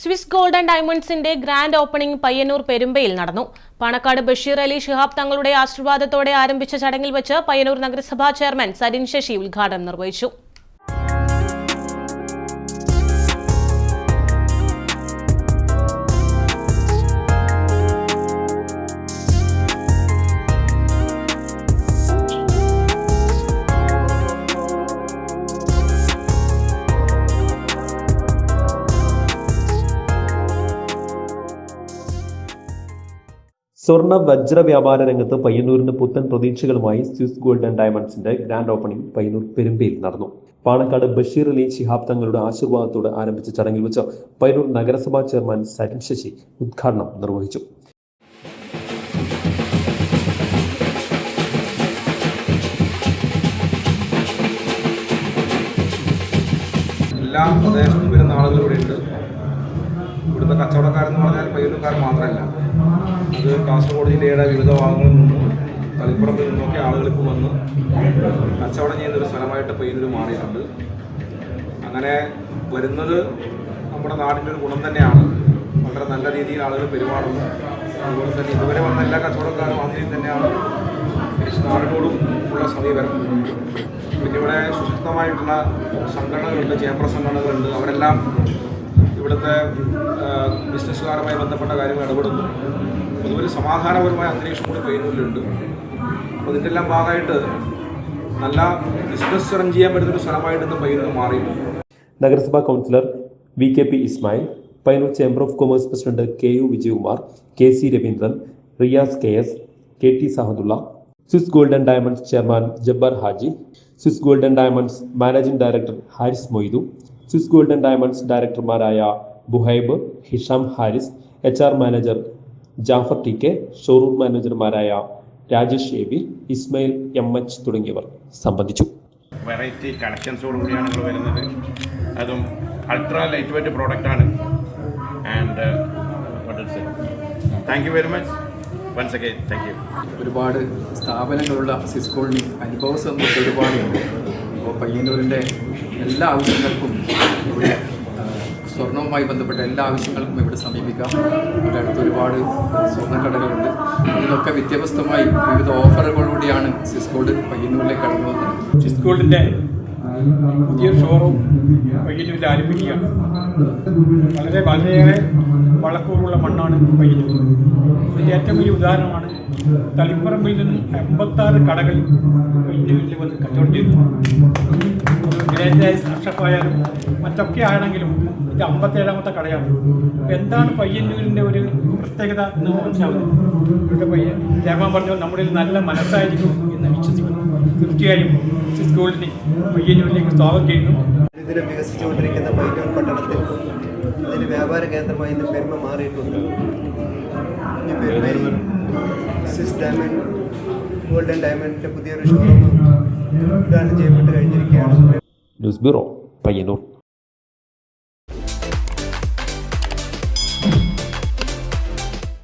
Swiss golden ഡയമണ്ട്സിന്റെ grand opening Payyannur പെരുമ്പയിൽ നടന്നു. പാണക്കാട് ബഷീർ അലി ഷിഹാബ് തങ്ങളുടെ ആശീർവാദത്തോടെ ആരംഭിച്ച ചടങ്ങിൽ വെച്ച് പയ്യന്നൂർ നഗരസഭാ ചെയർമാൻ സരിൻ ശശി ഉദ്ഘാടനം നിർവഹിച്ചു. സ്വർണ വജ്ര വ്യാപാര രംഗത്ത് പയ്യന്നൂരിന് പുത്തൻ പ്രതീക്ഷകളുമായി സ്വിസ് ഗോൾഡ് ആൻഡ് ഡയമണ്ട്സിന്റെ ഗ്രാൻഡ് ഓപ്പണിംഗ് പയ്യന്നൂർ പെരുമ്പയിൽ നടന്നു. പാണക്കാട് ബഷീർ അലി ശിഹാബ് തങ്ങളുടെ ആശീർവാദത്തോടെ ആരംഭിച്ച ചടങ്ങിൽ വെച്ച് പയ്യന്നൂർ നഗരസഭാ ചെയർമാൻ സരിൻ ശശി ഉദ്ഘാടനം നിർവഹിച്ചു. എല്ലാ പ്രദേശത്തും വരുന്ന ആളുകൾ ഇവിടെ ഉണ്ട് ഇവിടുത്തെ കച്ചവടക്കാരെന്ന് പറഞ്ഞാൽ പയ്യന്നൂർക്കാർ മാത്രമല്ല. അത് കാസർഗോഡ് ജില്ലയുടെ വിവിധ ഭാഗങ്ങളിൽ നിന്നും തളിപ്പുറത്ത് നിന്നൊക്കെ ആളുകൾക്ക് വന്ന് കച്ചവടം ചെയ്യുന്ന ഒരു സ്ഥലമായിട്ട് പയ്യന്നൂർ മാറിയിട്ടുണ്ട്. അങ്ങനെ വരുന്നത് നമ്മുടെ നാടിന്റെ ഒരു ഗുണം തന്നെയാണ്. വളരെ നല്ല രീതിയിൽ ആളുകൾ പെരുമാറുന്നു. അതുപോലെ തന്നെ ഇതുവരെ വന്ന എല്ലാ കച്ചവടക്കാരും അതിൽ തന്നെയാണ്. നാടിനോടും ഉള്ള സമീപനം. പിന്നെ ഇവിടെ സുശക്തമായിട്ടുള്ള സംഘടനകളുണ്ട് ചേംബർ സംഘടനകളുണ്ട് അവരെല്ലാം ഇവിടുത്തെ ബിസിനസ്സുകാരുമായി ബന്ധപ്പെട്ട കാര്യങ്ങൾ ഇടപെടുന്നു. അതുപോലെ സമാധാനപരമായ അന്തരീക്ഷം കൂടി പയ്യന്നൂരിലുണ്ട് അപ്പോൾ ഇതിന്റെ എല്ലാം ഭാഗമായിട്ട് നല്ല ബിസിനസ് റൺ ചെയ്യാൻ പറ്റുന്നൊരു സ്ഥലമായിട്ട് ഇന്ന് പയ്യന്നൂർ മാറി. നഗരസഭാ councillor V K P Ismail Payyannur chamber of commerce president K U Vijayakumar K C Raveendran Riyas K S K T Sahadulla Swiss golden diamonds chairman Jabbar Haji Swiss golden diamonds managing director Haris Moidu Swiss gold and diamonds ഡയറക്ടർമാരായ Buhaib Hisham Haris H R manager Jafar T K showroom മാനേജർമാരായ Rajesh A B Ismail M H തുടങ്ങിയവർ സംബന്ധിച്ചു. Variety കളക്ഷൻസോട് കൂടിയാണ് നമ്മൾ വരുന്നത്. അതും ultra light weight ആണ്. And thank you very much once again thank you ഒരുപാട് സ്ഥാപനങ്ങളുള്ള സിസ്കോളിന് അനുഭവ സമ്പത്ത് ഒരുപാടുണ്ട്. അപ്പോൾ പയ്യന്നൂരിന്റെ എല്ലാ ആവശ്യങ്ങൾക്കും ഇവിടെ സ്വർണവുമായി ബന്ധപ്പെട്ട എല്ലാ ആവശ്യങ്ങൾക്കും ഇവിടെ സമീപിക്കാം. ഇവിടെ അടുത്ത് ഒരുപാട് സ്വർണക്കടകളുണ്ട്. ഇതൊക്കെ വ്യത്യസ്തമായി വിവിധ ഓഫറുകളോടെയാണ് സിസ്കോൾഡ് പയ്യന്നൂരിലേക്ക് കടന്നു വന്നത്. സിസ്കോൾഡിന്റെ പുതിയ ഷോറൂം പയ്യന്നൂരിൽ ആരംഭിക്കുകയാണ്. വളരെ വളരെയേറെ വളക്കൂറുള്ള മണ്ണാണ് പയ്യന്നൂർ. ഇതിന്റെ ഏറ്റവും വലിയ ഉദാഹരണമാണ് തളിപ്പറമ്പിൽ നിന്നും എൺപത്താറ് കടകൾ പയ്യന്നൂരിൽ വന്ന് കച്ചവടം ചെയ്യുന്നു ഗ്രേറ്റായ അഷഫായാലും മറ്റൊക്കെ ആണെങ്കിലും ഇത് അമ്പത്തേഴാമത്തെ കടയാണ്. എന്താണ് പയ്യന്നൂരിന്റെ ഒരു പ്രത്യേകത എന്ന് മനസ്സിലാവുന്നത് ഇവിടുത്തെ പയ്യൻ രേഖാൻ പറഞ്ഞു നമ്മുടെ നല്ല മനസ്സായിരിക്കും എന്ന് വിശ്വസിക്കുന്നു. തീർച്ചയായും സ്കൂളിനെ പയ്യന്നൂരിലേക്ക് സ്വാഗതം ചെയ്യുന്നു. വികസിച്ചുകൊണ്ടിരിക്കുന്ന പയ്യന്നൂർ പട്ടണത്തിൽ അതിന് വ്യാപാര കേന്ദ്രമായി ഇന്ന് പെരുമ മാറിയിട്ടുണ്ട്. ഈ പെരുമയിൽ സിസ് ഡയമണ്ട് ഗോൾഡൻ ഡയമണ്ടിന്റെ പുതിയൊരു ഷോറൂം ഉദ്ഘാടനം ചെയ്യപ്പെട്ട് കഴിഞ്ഞിരിക്കുകയാണ്. los biro, payenur.